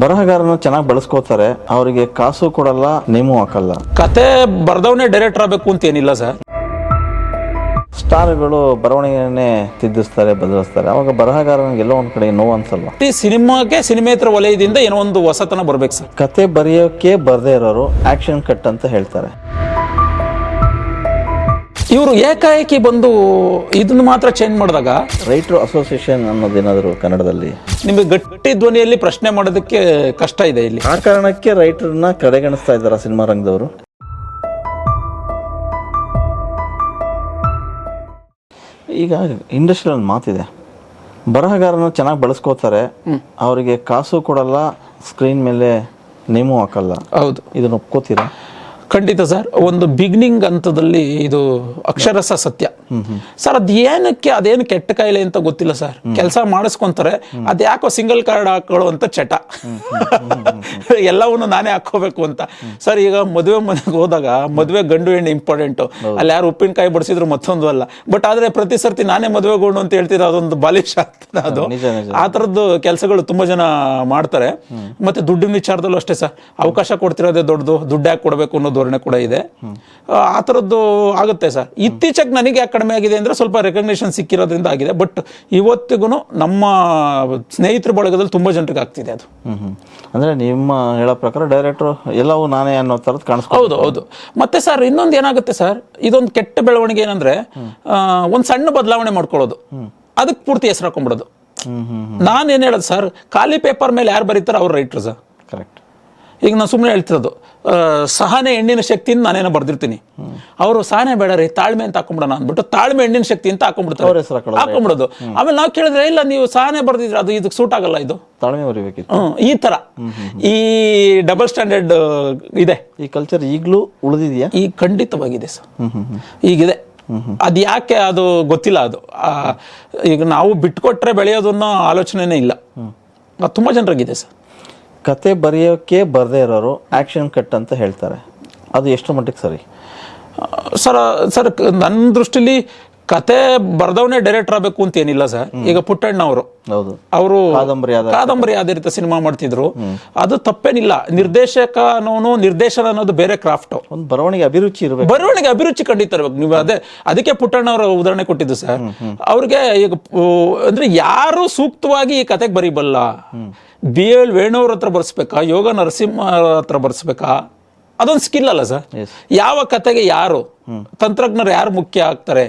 ಬರಹಗಾರನ ಚೆನ್ನಾಗಿ ಬಳಸ್ಕೋತಾರೆ ಅವರಿಗೆ ಕಾಸು ಕೊಡಲ್ಲ ನೇಮು ಹಾಕಲ್ಲ. ಕತೆ ಬರ್ದವನೇ ಡೈರೆಕ್ಟರ್ ಆಗಬೇಕು ಅಂತ ಏನಿಲ್ಲ ಸರ್. ಸ್ಟಾರ್ಗಳು ಬರವಣಿಗೆಯನ್ನೇ ತಿದ್ದಿಸ್ತಾರೆ ಬದಲಿಸ್ತಾರೆ ಅವಾಗ ಬರಹಗಾರನಿಗೆ ಎಲ್ಲೋ ಒಂದ್ ಕಡೆ ನೋವು ಅನ್ಸಲ್ಲ ಈ ಸಿನಿಮಾಗೆ ಸಿನಿಮೇತರ ವಲಯದಿಂದ ಏನೋ ಒಂದು ಹೊಸತನ ಬರ್ಬೇಕು ಸರ್. ಕತೆ ಬರೆಯೋಕೆ ಬರ್ದೇ ಇರೋರು ಆಕ್ಷನ್ ಕಟ್ ಅಂತ ಹೇಳ್ತಾರೆ. ಇವರು ಏಕಾಏಕಿ ಬಂದು ಇದನ್ನು ಮಾತ್ರ ಚೇಂಜ್ ಮಾಡಿದಾಗ ರೈಟರ್ ಅಸೋಸಿಯೇಷನ್ ಅನ್ನೋದೇನಾದರೂ ಕನ್ನಡದಲ್ಲಿ? ನಿಮಗೆ ಗಟ್ಟಿ ಧ್ವನಿಯಲ್ಲಿ ಪ್ರಶ್ನೆ ಮಾಡೋದಕ್ಕೆ ಕಷ್ಟ ಇದೆ ಇಲ್ಲಿ. ಆ ಕಾರಣಕ್ಕೆ ರೈಟರ್ನ ಕಡೆಗಣಿಸ್ತಾ ಇದ್ದಾರೆ ಸಿನಿಮಾ ರಂಗದವರು? ಈಗ ಇಂಡಸ್ಟ್ರಿಯಲ್ ಒಂದು ಮಾತಿದೆ. ಬರಹಗಾರನ ಚೆನ್ನಾಗಿ ಬಳಸ್ಕೋತಾರೆ. ಅವರಿಗೆ ಕಾಸು ಕೊಡಲ್ಲ ಸ್ಕ್ರೀನ್ ಮೇಲೆ ನೇಮು ಹಾಕಲ್ಲ. ಹೌದು. ಇದನ್ನ ಒಪ್ಕೋತೀರಾ? ಖಂಡಿತ ಸರ್ ಒಂದು ಬಿಗ್ನಿಂಗ್ ಹಂತದಲ್ಲಿ ಇದು ಅಕ್ಷರಸ ಸತ್ಯ. ಸರ್ ಅದ್ ಏನಕ್ಕೆ ಅದೇನು ಕೆಟ್ಟ ಕಾಯಿಲೆ ಅಂತ ಗೊತ್ತಿಲ್ಲ ಸರ್. ಕೆಲಸ ಮಾಡಿಸ್ಕೊಂತಾರೆ. ಅದ್ ಯಾಕೋ ಸಿಂಗಲ್ ಕಾರ್ಡ್ ಹಾಕೊಳ್ಳೋ ಅಂತ ಚಟ. ಎಲ್ಲವನ್ನು ನಾನೇ ಹಾಕೋಬೇಕು ಅಂತ. ಸರ್ ಈಗ ಮದುವೆ ಮನೆಗೆ ಹೋದಾಗ ಮದುವೆ ಗಂಡು ಹೆಣ್ಣು ಇಂಪಾರ್ಟೆಂಟ್ ಅಲ್ಲಿ ಯಾರು ಉಪ್ಪಿನಕಾಯಿ ಬಡಿಸಿದ್ರು ಮತ್ತೊಂದು ಅಲ್ಲ. ಬಟ್ ಆದ್ರೆ ಪ್ರತಿ ಸರ್ತಿ ನಾನೇ ಮದುವೆಗೊಂಡು ಅಂತ ಹೇಳ್ತಿದ್ರೆ ಅದೊಂದು ಬಾಲಿಶ್ ಆಗ್ತದೆ ಅದು. ಆ ತರದ್ದು ಕೆಲಸಗಳು ತುಂಬಾ ಜನ ಮಾಡ್ತಾರೆ. ಮತ್ತೆ ದುಡ್ಡಿನ ವಿಚಾರದಲ್ಲೂ ಅಷ್ಟೇ ಸರ್. ಅವಕಾಶ ಕೊಡ್ತಿರೋದೇ ದೊಡ್ಡದು. ದುಡ್ಡು ಯಾಕೆ ಕೊಡಬೇಕು ಅನ್ನೋ ಧೋರಣೆ ಕೂಡ ಇದೆ. ಆ, ತರದ್ದು ಆಗುತ್ತೆ ಸರ್. ಇತ್ತೀಚೆಗೆ ನನಗೆ ಯಾಕೆ ಕಡಿಮೆ ಆಗಿದೆ ಅಂದರೆ ಸ್ವಲ್ಪ ರೆಕಗ್ನೇಷನ್ ಸಿಕ್ಕಿರೋದ್ರಿಂದ ಆಗಿದೆ. ಬಟ್ ಇವತ್ತಿಗೂ ನಮ್ಮ ಸ್ನೇಹಿತರ ಬಳಗದಲ್ಲಿ ತುಂಬ ಜನರಿಗೆ ಆಗ್ತಿದೆ ಅದು. ಅಂದರೆ ನಿಮ್ಮ ಹೇಳೋ ಪ್ರಕಾರ ಡೈರೆಕ್ಟರ್ ಎಲ್ಲವೂ ನಾನೇ ಅನ್ನೋ ಥರದ್ದು ಕಾಣಿಸ್ಕೊ ಹೌದು ಹೌದು. ಮತ್ತೆ ಸರ್ ಇನ್ನೊಂದು ಏನಾಗುತ್ತೆ ಸರ್ ಇದೊಂದು ಕೆಟ್ಟ ಬೆಳವಣಿಗೆ ಏನಂದ್ರೆ ಒಂದು ಸಣ್ಣ ಬದಲಾವಣೆ ಮಾಡ್ಕೊಳ್ಳೋದು. ಅದಕ್ಕೆ ಪೂರ್ತಿ ಹೆಸರು ಹಾಕೊಂಡ್ಬಿಡೋದು. ನಾನೇನು ಹೇಳೋದು ಸರ್ ಖಾಲಿ ಪೇಪರ್ ಮೇಲೆ ಯಾರು ಬರೀತಾರೋ ಅವ್ರು ರೈಟ್ರು ಸರ್ ಕರೆಕ್ಟ್ ಈಗ ನಾನು ಸುಮ್ಮನೆ ಹೇಳ್ತಿರೋದು ಸಹನೆ ಹೆಣ್ಣಿನ ಶಕ್ತಿಯಿಂದ ನಾನೇನೋ ಬರ್ದಿರ್ತೀನಿ. ಅವರು ಸಹನೆ ಬೇಡ ರೀ ತಾಳ್ಮೆ ಅಂತ ಹಾಕೊಂಡ್ಬಿಡೋಣ ಅಂದ್ಬಿಟ್ಟು ತಾಳ್ಮೆ ಹೆಣ್ಣಿನ ಶಕ್ತಿ ಅಂತ ಅವ್ರ ಹಾಕೊಂಡ್ಬಿಡ್ತಾರೆ ಹಾಕೊಂಡ್ಬಿಡೋದು ಆಮೇಲೆ ನಾವು ಕೇಳಿದ್ರೆ ಇಲ್ಲ ನೀವು ಸಹನೆ ಬರ್ದಿದ್ರೆ ಅದು ಇದಕ್ಕೆ ಸೂಟ್ ಆಗಲ್ಲ ಇದು. ತಾಳ್ಮೆ ಬರಿಬೇಕಿತ್ತು ಹ್ಮ್, ಈ ತರ. ಈ ಡಬಲ್ ಸ್ಟ್ಯಾಂಡರ್ಡ್ ಇದೆ. ಈ ಕಲ್ಚರ್ ಈಗಲೂ ಉಳಿದಿದೆಯಾ? ಈ ಖಂಡಿತವಾಗಿದೆ ಸರ್. ಈಗಿದೆ. ಅದು ಯಾಕೆ ಅದು ಗೊತ್ತಿಲ್ಲ ಅದು? ಈಗ ನಾವು ಬಿಟ್ಕೊಟ್ರೆ ಬೆಳೆಯೋದನ್ನೋ ಆಲೋಚನೆನೇ ಇಲ್ಲ. ತುಂಬಾ ಜನರಿಗಿದೆ ಸರ್. ಕತೆ ಬರೆಯೋಕ್ಕೆ ಬರದೇ ಇರೋರು ಆ್ಯಕ್ಷನ್ ಕಟ್ ಅಂತ ಹೇಳ್ತಾರೆ. ಅದು ಎಷ್ಟು ಮಟ್ಟಿಗೆ ಸರಿ? ಸರ್ ಸರ್ ನನ್ನ ದೃಷ್ಟಿಲಿ ಕತೆ ಬರ್ದವನೇ ಡೈರೆಕ್ಟರ್ ಆಗಬೇಕು ಅಂತ ಏನಿಲ್ಲ ಸರ್. ಈಗ ಪುಟ್ಟಣ್ಣ ಅವರು ಹೌದು. ಅವರು. ಕಾದಂಬರಿ ಆಧಾರಿತ ಸಿನಿಮಾ ಮಾಡ್ತಿದ್ರು. ಅದು ತಪ್ಪೇನಿಲ್ಲ. ನಿರ್ದೇಶಕ ಅನ್ನೋನು ನಿರ್ದೇಶನ ಅನ್ನೋದು ಬೇರೆ ಕ್ರಾಫ್ಟ್ ಒಂದು ಬರವಣಿಗೆ ಅಭಿರುಚಿ ಇರಬೇಕು. ಬರವಣಿಗೆ ಅಭಿರುಚಿ ಖಂಡಿತ ಇರ್ಬೇಕು. ನೀವು ಅದೇ ಅದಕ್ಕೆ ಪುಟ್ಟಣ್ಣ ಅವರ ಉದಾಹರಣೆ ಕೊಟ್ಟಿದ್ದು ಸರ್. ಅವ್ರಿಗೆ ಈಗ ಅಂದ್ರೆ ಯಾರು ಸೂಕ್ತವಾಗಿ ಈ ಕತೆಗೆ ಬರೀಬಲ್ಲ? ಬಿ ಎಲ್ ವೇಣುವ್ರ ಹತ್ರ ಬರ್ಸ್ಬೇಕಾ? ಯೋಗ ನರಸಿಂಹ ಹತ್ರ ಬರ್ಸ್ಬೇಕಾ? ಅದೊಂದು ಸ್ಕಿಲ್ ಅಲ್ಲ ಸರ್. ಯಾವ ಕತೆಗೆ ಯಾರು ತಂತ್ರಜ್ಞರು ಯಾರು ಮುಖ್ಯ ಆಗ್ತಾರೆ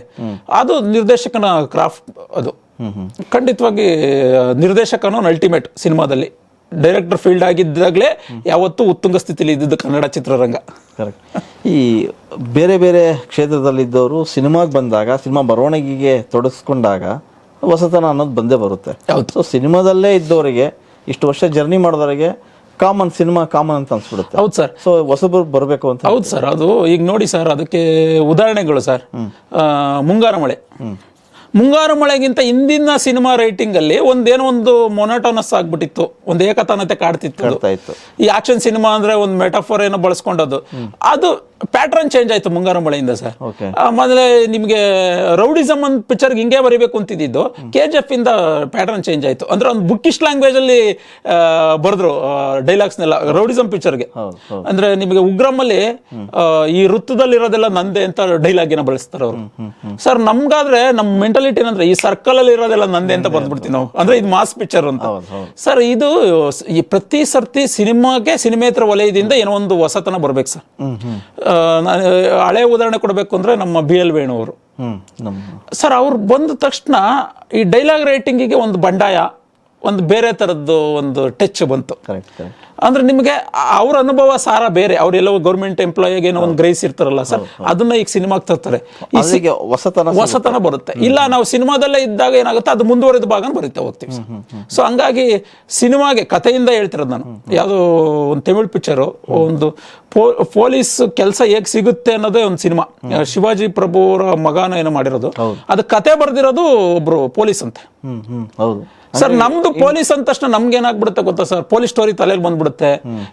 ಅದು ನಿರ್ದೇಶಕನ ಕ್ರಾಫ್ಟ್ ಅದು. ಖಂಡಿತವಾಗಿ ನಿರ್ದೇಶಕನೂ ಅಲ್ಟಿಮೇಟ್ ಸಿನಿಮಾದಲ್ಲಿ. ಡೈರೆಕ್ಟರ್ ಫೀಲ್ಡ್ ಆಗಿದ್ದಾಗಲೇ ಯಾವತ್ತೂ ಉತ್ತುಂಗ ಸ್ಥಿತಿಲಿ ಇದ್ದಿದ್ದು ಕನ್ನಡ ಚಿತ್ರರಂಗ. ಕರೆಕ್ಟ್ ಈ ಬೇರೆ ಬೇರೆ ಕ್ಷೇತ್ರದಲ್ಲಿದ್ದವರು ಸಿನಿಮಾಗೆ ಬಂದಾಗ ಸಿನಿಮಾ ಬರವಣಿಗೆಗೆ ತೊಡಗಿಸ್ಕೊಂಡಾಗ ಹೊಸತನ ಅನ್ನೋದು ಬಂದೇ ಬರುತ್ತೆ. ಸೊ ಸಿನಿಮಾದಲ್ಲೇ ಇದ್ದವರಿಗೆ ಇಷ್ಟು ವರ್ಷ ಜರ್ನಿ ಮಾಡಿದವರಿಗೆ ಕಾಮನ್ ಸಿನಿಮಾ ಕಾಮನ್ ಅಂತ ಅನ್ಸ್ಬಿಡುತ್ತೆ. ಹೌದು ಸರ್. ಸೊ ಹೊಸಬರು ಬರಬೇಕು ಅಂತ ಹೌದು ಸರ್ ಅದು ಈಗ ನೋಡಿ ಸರ್ ಅದಕ್ಕೆ ಉದಾಹರಣೆಗಳು ಸರ್. ಮುಂಗಾರು ಮಳೆ. ಮುಂಗಾರು ಮಳೆಗಿಂತ ಹಿಂದಿನ ಸಿನಿಮಾ ರೈಟಿಂಗ್ ಅಲ್ಲಿ ಒಂದೇನೋ ಒಂದು ಮೊನೋಟೋನಸ್ ಆಗ್ಬಿಟ್ಟಿತ್ತು. ಒಂದು ಏಕತಾನತೆ ಕಾಡ್ತಿತ್ತು ಅದು. ಈ ಆಕ್ಷನ್ ಸಿನಿಮಾ ಅಂದ್ರೆ ಒಂದು ಮೆಟಾಫೋರ್ ಏನೋ ಬಳಸ್ಕೊಂಡದ್ದು. ಅದು ಪ್ಯಾಟ್ರನ್ ಚೇಂಜ್ ಆಯ್ತು ಮುಂಗಾರು ಮಳೆಯಿಂದ ಸರ್. ಆಮೇಲೆ ನಿಮಗೆ ರೌಡಿಸಮ್ ಒಂದು ಪಿಕ್ಚರ್ ಹಿಂಗೆ ಬರಿಬೇಕು ಅಂತಿದ್ದು ಕೆ ಜಿ ಎಫ್ ಇಂದ ಪ್ಯಾಟರ್ನ್ ಚೇಂಜ್ ಆಯ್ತು. ಅಂದ್ರೆ ಒಂದು ಬುಕ್ಕಿಶ್ ಲ್ಯಾಂಗ್ವೇಜ್ ಅಲ್ಲಿ ಬರೆದ್ರು ಡೈಲಾಗ್ಸ್ನೆಲ್ಲ ರೌಡಿಸಮ್ ಪಿಕ್ಚರ್ಗೆ ಅಂದ್ರೆ ನಿಮಗೆ ಉಗ್ರಮಲ್ಲಿ ಈ ವೃತ್ತದಲ್ಲಿರೋದೆಲ್ಲ ನಂದೆ ಅಂತ ಡೈಲಾಗ್ ಏನೋ ಬಳಸ್ತಾರೆ ಅವರು ಸರ್ ನಮ್ಗಾದ್ರೆ ನಮ್ಮ ಮೆಂಟಾಲಿಟಿ ಏನಂದ್ರೆ ಈ ಸರ್ಕಲ್ ಅಲ್ಲಿ ಇರೋದೆಲ್ಲ ನಂದೆ ಅಂತ ಬರ್ದ್ಬಿಡ್ತೀವಿ ನಾವು. ಅಂದ್ರೆ ಇದು ಮಾಸ್ ಪಿಕ್ಚರ್ ಅಂತ. ಸರ್ ಇದು ಈ ಪ್ರತಿ ಸರ್ತಿ ಸಿನಿಮಾಗೆ ಸಿನಿಮೇತರ ವಲಯದಿಂದ ಏನೋ ಒಂದು ಹೊಸತನ ಬರ್ಬೇಕು ಸರ್ ಹಳೆ ಉದಾಹರಣೆ ಕೊಡಬೇಕು ಅಂದ್ರೆ ನಮ್ಮ ಬಿ ಎಲ್ ವೇಣು ಅವರು ಸರ್ ಅವ್ರು ಬಂದ ತಕ್ಷಣ ಈ ಡೈಲಾಗ್ ರೈಟಿಂಗಿಗೆ ಒಂದು ಬಂಡಾಯ ಒಂದು ಬೇರೆ ತರದ್ದು ಒಂದು ಟಚ್ ಬಂತು. ಅಂದ್ರೆ ನಿಮಗೆ ಅವ್ರ ಅನುಭವ ಸಾರ ಬೇರೆ. ಅವರೆಲ್ಲೋ ಗೌರ್ಮೆಂಟ್ ಎಂಪ್ಲಾಯಿಗೆ ಏನೋ ಒಂದು ಇರ್ತಾರಲ್ಲ ಸರ್. ಅದನ್ನ ಈಗ ಸಿನಿಮಾಗೆ ತರ್ತಾರೆ. ಹೊಸತನ ಹೊಸತನ ಬರುತ್ತೆ. ಇಲ್ಲ ನಾವು ಸಿನಿಮಾದಲ್ಲೇ ಇದ್ದಾಗ ಏನಾಗುತ್ತೆ? ಅದು ಮುಂದುವರೆದ ಭಾಗ ಬರೀತಾ ಹೋಗ್ತೀವಿ ಸೊ ಹಂಗಾಗಿ ಸಿನಿಮಾಗೆ ಕಥೆಯಿಂದ ಹೇಳ್ತಿರೋದು ನಾನು. ಯಾವುದೋ ಒಂದು ತಮಿಳ್ ಪಿಕ್ಚರು ಒಂದು ಪೊಲೀಸ್ ಕೆಲಸ ಹೇಗೆ ಸಿಗುತ್ತೆ ಅನ್ನೋದೇ ಒಂದು ಸಿನಿಮಾ ಶಿವಾಜಿ ಪ್ರಭು ಅವರ ಮಗನ ಏನೋ ಮಾಡಿರೋದು. ಅದು ಕತೆ ಬರ್ದಿರೋದು ಒಬ್ರು ಪೊಲೀಸ್ ಅಂತೆ. ಸರ್ ನಮ್ದು ಪೊಲೀಸ್ ಅಂದ ತಕ್ಷಣ ನಮ್ಗೆ ಏನಾಗ್ಬಿಡುತ್ತೆ ಗೊತ್ತಾ ಸರ್? ಪೊಲೀಸ್ ಸ್ಟೋರಿ ತಲೆಗೆ ಬಂದ್ಬಿಡುತ್ತೆ.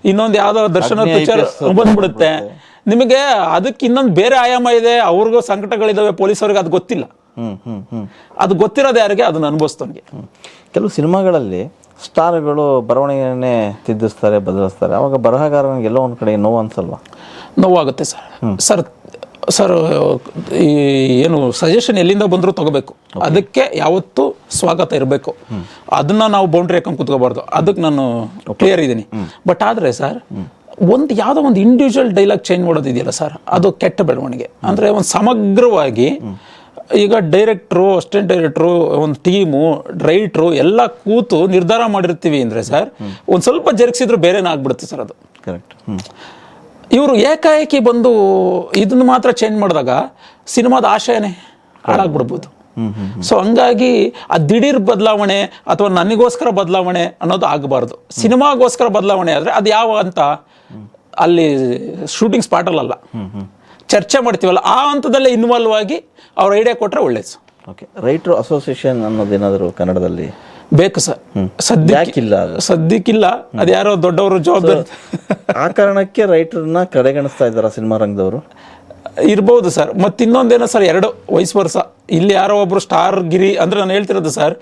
ಇನ್ನೊಂದು ಯಾವ್ದೋ ದರ್ಶನ ಪಿಕ್ಚರ್ ಬಂದ್ಬಿಡುತ್ತೆ. ನಿಮಗೆ ಅದಕ್ಕೆ ಇನ್ನೊಂದು ಬೇರೆ ಆಯಾಮ ಇದೆ ಅವ್ರಿಗೂ ಸಂಕಟಗಳಿದಾವೆ ಪೊಲೀಸವ್ರಿಗೆ ಅದು ಗೊತ್ತಿಲ್ಲ. ಹ್ಮ್ ಹ್ಮ್ ಹ್ಮ್. ಅದು ಗೊತ್ತಿರೋದು ಯಾರಿಗೆ ಅದನ್ನ ಅನುಭವಿಸ್ತಂಗೆ ಕೆಲವು ಸಿನಿಮಾಗಳಲ್ಲಿ ಸ್ಟಾರ್ಗಳು ಬರವಣಿಗೆನೇ ತಿದ್ದಿಸ್ತಾರೆ ಬದಲಿಸ್ತಾರೆ ಅವಾಗ ಬರಹಗಾರನಿಗೆ ಎಲ್ಲೋ ಒಂದು ಕಡೆ ನೋವು ಅನ್ಸಲ್ವಾ? ನೋವಾಗುತ್ತೆ ಸರ್. ಸರ್ ಸರ್ ಈ ಏನು ಸಜೆಷನ್ ಎಲ್ಲಿಂದ ಬಂದರೂ ತಗೋಬೇಕು. ಅದಕ್ಕೆ ಯಾವತ್ತೂ ಸ್ವಾಗತ ಇರಬೇಕು. ಅದನ್ನ ನಾವು ಬೌಂಡ್ರಿ ಹಾಕೊಂಡು ಕುತ್ಕೋಬಾರ್ದು. ಅದಕ್ಕೆ ನಾನು ಕ್ಲಿಯರ್ ಇದ್ದೀನಿ ಬಟ್ ಆದರೆ ಸರ್ ಒಂದು ಯಾವುದೋ ಒಂದು ಇಂಡಿವಿಜುವಲ್ ಡೈಲಾಗ್ ಚೇಂಜ್ ಮಾಡೋದಿದೆಯಲ್ಲ ಸರ್ ಅದು ಕೆಟ್ಟ ಬೆಳವಣಿಗೆ. ಅಂದರೆ ಒಂದು ಸಮಗ್ರವಾಗಿ ಈಗ ಡೈರೆಕ್ಟ್ರು ಅಸಿಸ್ಟೆಂಟ್ ಡೈರೆಕ್ಟ್ರು ಒಂದು ಟೀಮು ರೈಟ್ರು ಎಲ್ಲ ಕೂತು ನಿರ್ಧಾರ ಮಾಡಿರ್ತೀವಿ ಅಂದರೆ ಸರ್ ಒಂದು ಸ್ವಲ್ಪ ಜರುಗಿಸಿದ್ರು ಬೇರೆನೇ ಆಗ್ಬಿಡುತ್ತೆ ಸರ್ ಅದು. ಕರೆಕ್ಟ್ ಇವರು ಏಕಾಏಕಿ ಬಂದು ಇದನ್ನ ಮಾತ್ರ ಚೇಂಜ್ ಮಾಡಿದಾಗ ಸಿನಿಮಾದ ಆಶಯನೇ ಹಾಳಾಗ್ಬಿಡ್ಬೋದು. ಸೊ ಹಂಗಾಗಿ ಆ ದಿಢೀರ್ ಬದಲಾವಣೆ ಅಥವಾ ನನಗೋಸ್ಕರ ಬದಲಾವಣೆ ಅನ್ನೋದು ಆಗಬಾರ್ದು. ಸಿನಿಮಾಗೋಸ್ಕರ ಬದಲಾವಣೆ ಆದರೆ ಅದು ಯಾವ ಅಂತ ಅಲ್ಲಿ ಶೂಟಿಂಗ್ ಸ್ಪಾಟಲ್ಲ ಚರ್ಚೆ ಮಾಡ್ತೀವಲ್ಲ ಆ ಹಂತದಲ್ಲೇ ಇನ್ವಾಲ್ವ್ ಆಗಿ ಅವ್ರ ಐಡಿಯಾ ಕೊಟ್ಟರೆ ಒಳ್ಳೇದು. ಓಕೆ ರೈಟ್ರು ಅಸೋಸಿಯೇಷನ್ ಅನ್ನೋದೇನಾದರೂ ಕನ್ನಡದಲ್ಲಿ ಬೇಕು ಸರ್ ಸದ್ಯಕ್ಕಿಲ್ಲ. ಸದ್ಯಕ್ಕಿಲ್ಲ ಅದ್ಯಾರೋ ದೊಡ್ಡವರು ಜವಾಬ್ದಾರಿ ಆ ಕಾರಣಕ್ಕೆ ರೈಟರ್ನ ಕಡೆಗಣಿಸ್ತಾ ಇದ್ದಾರೆ ಸಿನಿಮಾ ರಂಗದವರು? ಇರ್ಬೋದು ಸರ್. ಮತ್ತೆ ಇನ್ನೊಂದೇನೋ ಸರ್ ಎರಡು ವಯಸ್ಸು ವರ್ಷ ಇಲ್ಲಿ ಯಾರೋ ಒಬ್ರು ಸ್ಟಾರ್ ಗಿರಿ ಅಂದ್ರೆ ನಾನು ಹೇಳ್ತಿರೋದು ಸರ್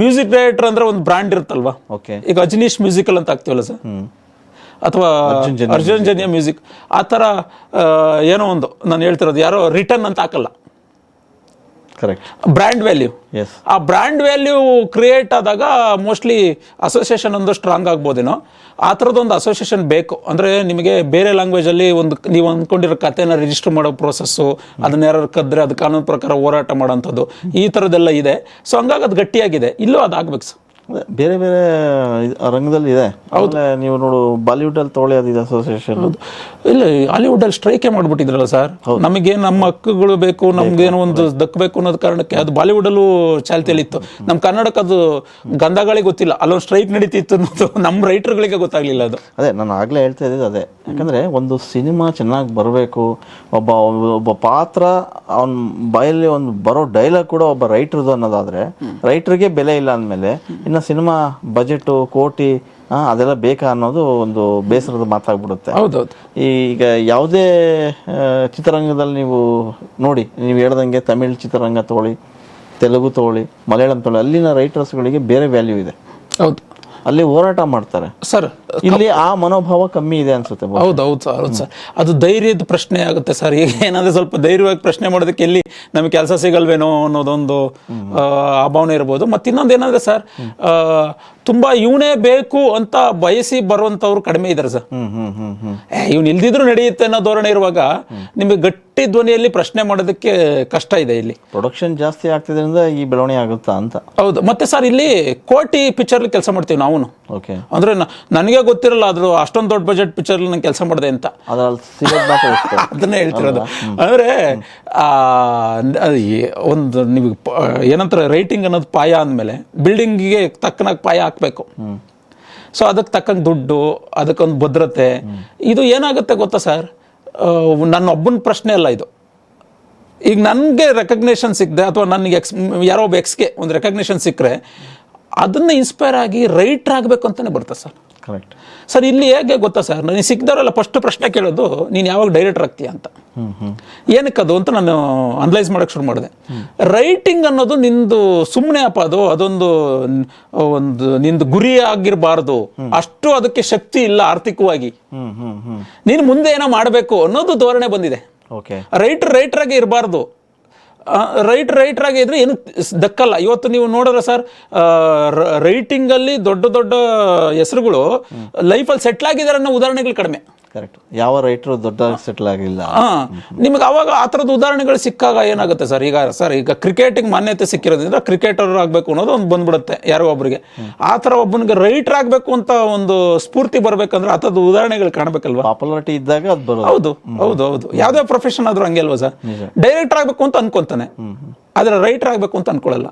ಮ್ಯೂಸಿಕ್ ಡೈರೆಕ್ಟರ್ ಅಂದ್ರೆ ಒಂದು ಬ್ರಾಂಡ್ ಇರುತ್ತಲ್ವಾ? ಓಕೆ. ಈಗ ಅಜನೀಶ್ ಮ್ಯೂಸಿಕಲ್ ಅಂತ ಆಗ್ತೀವಲ್ಲ ಸರ್? ಅಥವಾ ಅರ್ಜುನ್ ಜನ್ಯ ಮ್ಯೂಸಿಕ್. ಆ ಥರ ಏನೋ ಒಂದು ನಾನು ಹೇಳ್ತಿರೋದು. ಯಾರೋ ರಿಟರ್ನ್ ಅಂತ ಹಾಕಲ್ಲ. ಕರೆಕ್ಟ್ ಬ್ರ್ಯಾಂಡ್ ವ್ಯಾಲ್ಯೂ ಎಸ್ ಆ ಬ್ರ್ಯಾಂಡ್ ವ್ಯಾಲ್ಯೂ ಕ್ರಿಯೇಟ್ ಆದಾಗ ಮೋಸ್ಟ್ಲಿ ಅಸೋಸಿಯೇಷನ್ ಒಂದು ಸ್ಟ್ರಾಂಗ್ ಆಗ್ಬೋದೇನೋ? ಆ ಥರದೊಂದು ಅಸೋಸಿಯೇಷನ್ ಬೇಕು. ಅಂದರೆ ನಿಮಗೆ ಬೇರೆ ಲ್ಯಾಂಗ್ವೇಜಲ್ಲಿ ಒಂದು ನೀವು ಅಂದ್ಕೊಂಡಿರೋ ಕಥೆನ ರಿಜಿಸ್ಟರ್ ಮಾಡೋ ಪ್ರೋಸೆಸ್ಸು ಅದನ್ನ ಯಾರು ಕದ್ರೆ ಅದು ಕಾನೂನು ಪ್ರಕಾರ ಹೋರಾಟ ಮಾಡೋಂಥದ್ದು ಈ ಥರದ್ದೆಲ್ಲ ಇದೆ. ಸೊ ಹಂಗಾಗಿ ಅದು ಗಟ್ಟಿಯಾಗಿದೆ. ಇಲ್ಲೂ ಅದು ಆಗ್ಬೇಕು ಸರ್ ಬೇರೆ ಬೇರೆ ರಂಗದಲ್ಲಿ ಇದೆ. ಆಮೇಲೆ ನೀವು ನೋಡು ಬಾಲಿವುಡ್ ಅಲ್ಲಿ ತೊಳೆ ಅದಿದೆ ಅಸೋಸಿಯೇಷನ್ ಇಲ್ಲ ಹಾಲಿವುಡಲ್ಲಿ ಸ್ಟ್ರೈಕೇ ಮಾಡ್ಬಿಟ್ಟಿದ್ರಲ್ಲ ಸರ್ ನಮಗೆ ನಮ್ಮ ಹಕ್ಕುಗಳು ಬೇಕು ನಮ್ಗೇನೋ ಒಂದು ದಕ್ಕಬೇಕು ಅನ್ನೋದು ಕಾರಣಕ್ಕೆ ಅದು ಬಾಲಿವುಡಲ್ಲೂ ಚಾಲ್ತಿಯಲ್ಲಿತ್ತು ನಮ್ಮ ಕನ್ನಡಕ್ಕೆ ಅದು ಗಂಧಗಳಿಗೆ ಗೊತ್ತಿಲ್ಲ. ಅಲ್ಲೊಂದು ಸ್ಟ್ರೈಕ್ ನಡೀತಿತ್ತು ಅನ್ನೋದು ನಮ್ಮ ರೈಟರ್ಗಳಿಗೆ ಗೊತ್ತಾಗ್ಲಿಲ್ಲ ಅದು. ಅದೇ ನಾನು ಆಗ್ಲೇ ಹೇಳ್ತಾ ಇದ್ದಿದ್ದು ಅದೇ. ಯಾಕಂದ್ರೆ ಒಂದು ಸಿನಿಮಾ ಚೆನ್ನಾಗಿ ಬರಬೇಕು ಒಬ್ಬ ಒಬ್ಬ ಪಾತ್ರ ಅವನ ಬಾಯಲ್ಲಿ ಒಂದು ಬರೋ ಡೈಲಾಗ್ ಕೂಡ ಒಬ್ಬ ರೈಟರ್ದು ಅನ್ನೋದಾದ್ರೆ ರೈಟರ್ಗೆ ಬೆಲೆ ಇಲ್ಲ ಅಂದಮೇಲೆ ಇನ್ನು ಸಿನಿಮಾ ಬಜೆಟ್ ಕೋಟಿ ಅದೆಲ್ಲ ಬೇಕಾ ಅನ್ನೋದು ಒಂದು ಬೇಸರದ ಮಾತಾಗ್ಬಿಡುತ್ತೆ. ಹೌದೌದು. ಈಗ ಯಾವುದೇ ಚಿತ್ರರಂಗದಲ್ಲಿ ನೀವು ನೋಡಿ ನೀವು ಹೇಳ್ದಂಗೆ ತಮಿಳ್ ಚಿತ್ರರಂಗ ತಗೊಳ್ಳಿ ತೆಲುಗು ತಗೊಳ್ಳಿ ಮಲಯಾಳಂ ತಗೊಳ್ಳಿ ಅಲ್ಲಿನ ರೈಟರ್ಸ್ಗಳಿಗೆ ಬೇರೆ ವ್ಯಾಲ್ಯೂ ಇದೆ. ಹೌದು. ಅಲ್ಲಿ ಹೋರಾಟ ಮಾಡ್ತಾರೆ. ಸರ್ ಇಲ್ಲಿ ಆ ಮನೋಭಾವ ಕಮ್ಮಿ ಇದೆ ಅನ್ಸುತ್ತೆ. ಹೌದು ಹೌದು ಸರ್ ಹೌದು ಸರ್. ಅದು ಧೈರ್ಯದ ಪ್ರಶ್ನೆ ಆಗುತ್ತೆ ಸರ್. ಈಗ ಏನಾದ್ರೆ ಸ್ವಲ್ಪ ಧೈರ್ಯವಾಗಿ ಪ್ರಶ್ನೆ ಮಾಡೋದಕ್ಕೆ ಎಲ್ಲಿ ನಮಗೆ ಕೆಲಸ ಸಿಗಲ್ವೇನೋ ಅನ್ನೋದೊಂದು ಆ, ಭಾವನೆ ಇರ್ಬೋದು. ಮತ್ತೆ ಇನ್ನೊಂದು ಏನಂದ್ರೆ ಸರ್ ತುಂಬಾ ಇವನೇ ಬೇಕು ಅಂತ ಬಯಸಿ ಬರುವಂತವ್ರು ಕಡಿಮೆ ಇದ್ದಾರೆ ಸರ್. ಇವ್ನು ಇಲ್ದಿದ್ರು ನಡೆಯುತ್ತೆ ಅನ್ನೋ ಧೋರಣೆ ಇರುವಾಗ ನಿಮಗೆ ಗಟ್ಟಿ ಧ್ವನಿಯಲ್ಲಿ ಪ್ರಶ್ನೆ ಮಾಡೋದಕ್ಕೆ ಕಷ್ಟ ಇದೆ ಇಲ್ಲಿ. ಪ್ರೊಡಕ್ಷನ್ ಜಾಸ್ತಿ ಆಗ್ತಿದ್ರಿಂದ ಈ ಬೆಳವಣಿಗೆ ಆಗುತ್ತಾ ಅಂತ. ಹೌದು. ಮತ್ತೆ ಸರ್ ಇಲ್ಲಿ ಕೋಟಿ ಪಿಕ್ಚರ್ ಕೆಲಸ ಮಾಡ್ತೀವಿ ನಾವು. ಅಂದ್ರೆ ನನಗೆ ಗೊತ್ತಿರಲ್ಲ ಅದ್ರ ಅಷ್ಟೊಂದು ದೊಡ್ಡ ಬಜೆಟ್ ಪಿಕ್ಚರ್ ನಾನು ಕೆಲಸ ಮಾಡಿದೆ ಅಂತ. ಅದನ್ನೇ ಹೇಳ್ತಿರೋದು. ಅಂದ್ರೆ ಒಂದು ನಿಮಗೆ ಏನಂತಾರೆ ರೈಟಿಂಗ್ ಅನ್ನೋದು ಪಾಯ ಅಂದಮೇಲೆ ಬಿಲ್ಡಿಂಗಿಗೆ ತಕ್ಕನಾಗಿ ಪಾಯ ಹಾಕ್ಬೇಕು. ಸೊ ಅದಕ್ಕೆ ತಕ್ಕಂಗೆ ದುಡ್ಡು ಅದಕ್ಕೊಂದು ಭದ್ರತೆ. ಇದು ಏನಾಗುತ್ತೆ ಗೊತ್ತಾ ಸರ್ ನನ್ನ ಒಬ್ಬನ ಪ್ರಶ್ನೆ ಅಲ್ಲ ಇದು. ಈಗ ನನಗೆ ರೆಕಗ್ನೇಷನ್ ಸಿಕ್ಕದೆ ಅಥವಾ ನನಗೆ ಎಕ್ಸ್ ಯಾರೋ ಒಬ್ಬ ಎಕ್ಸ್ಗೆ ಒಂದು ರೆಕಗ್ನೇಷನ್ ಸಿಕ್ಕರೆ ಅದನ್ನ ಇನ್ಸ್ಪೈರ್ ಆಗಿ ರೈಟ್ರ್ ಆಗಬೇಕು ಅಂತಲೇ ಬರ್ತದೆ ಸರ್ ಕರೆಕ್ಟ್ ಸರ್ ಇಲ್ಲಿ ಹೇಗೆ ಗೊತ್ತಾ ಸರ್ ನನಗೆ ಸಿಕ್ಕಿದವರೆಲ್ಲ ಫಸ್ಟ್ ಪ್ರಶ್ನೆ ಕೇಳೋದು ನೀನು ಯಾವಾಗ ಡೈರೆಕ್ಟರ್ ಆಗ್ತೀಯ ಅಂತ. ಏನಕ್ಕದು ಅಂತ ನಾನು ಅನಲೈಸ್ ಮಾಡೋಕೆ ಶುರು ಮಾಡಿದೆ. ರೈಟಿಂಗ್ ಅನ್ನೋದು ನಿಂದು ಸುಮ್ಮನೆ ಅಪ್ಪ ಅದು ಅದೊಂದು ಒಂದು ನಿಂದು ಗುರಿ ಆಗಿರಬಾರ್ದು. ಅಷ್ಟು ಅದಕ್ಕೆ ಶಕ್ತಿ ಇಲ್ಲ ಆರ್ಥಿಕವಾಗಿ. ನೀನು ಮುಂದೆ ಏನೋ ಮಾಡಬೇಕು ಅನ್ನೋದು ಧೋರಣೆ ಬಂದಿದೆ. ಓಕೆ ರೈಟರ್ ಆಗಿ ಇರಬಾರ್ದು. ರೈಟ್ ರೈಟ್ರಾಗೆ ಇದ್ರೆ ಏನು ದಕ್ಕಲ್ಲ. ಇವತ್ತು ನೀವು ನೋಡಿದ್ರೆ ಸರ್ ರೈಟಿಂಗಲ್ಲಿ ದೊಡ್ಡ ದೊಡ್ಡ ಹೆಸರುಗಳು ಲೈಫಲ್ಲಿ ಸೆಟ್ಲ್ ಆಗಿದ್ದಾರೆ ಅನ್ನೋ ಉದಾಹರಣೆಗಳು ಕಡಿಮೆ. ಕರೆಕ್ಟ್. ಯಾವ ರೈಟರು ದೊಡ್ಡ ಸೆಟ್ಲ್ ಆಗಿಲ್ಲ. ಹಾ. ನಿಮಗೆ ಅವಾಗ ಆ ಥರದ ಉದಾಹರಣೆಗಳು ಸಿಕ್ಕಾಗ ಏನಾಗುತ್ತೆ ಸರ್? ಈಗ ಸರ್ ಈಗ ಕ್ರಿಕೆಟಿಗೆ ಮಾನ್ಯತೆ ಸಿಕ್ಕಿರೋದ್ರಿಂದ ಕ್ರಿಕೆಟರ್ ಆಗಬೇಕು ಅನ್ನೋದು ಒಂದು ಬಂದ್ಬಿಡುತ್ತೆ ಯಾರೋ ಒಬ್ಬರಿಗೆ ಆ ಥರ ಒಬ್ಬನಿಗೆ ರೈಟರ್ ಆಗಬೇಕು ಅಂತ ಒಂದು ಸ್ಫೂರ್ತಿ ಬರಬೇಕಂದ್ರೆ ಆ ಥರದ ಉದಾಹರಣೆಗಳು ಕಾಣಬೇಕಲ್ವಾ? ಪಾಪ್ಯುಲಾರಿಟಿ ಇದ್ದಾಗ ಅದು ಬರೋದು. ಹೌದು ಹೌದು ಹೌದು. ಯಾವುದೇ ಪ್ರೊಫೆಷನ್ ಆದ್ರೂ ಹಂಗೆ ಅಲ್ವಾ ಸರ್? ಡೈರೆಕ್ಟರ್ ಆಗಬೇಕು ಅಂತ ಅನ್ಕೊಂತಾನೆ. ಆದ್ರೆ ರೈಟರ್ ಆಗಬೇಕು ಅಂತ ಅನ್ಕೊಳ್ಳಲ್ಲ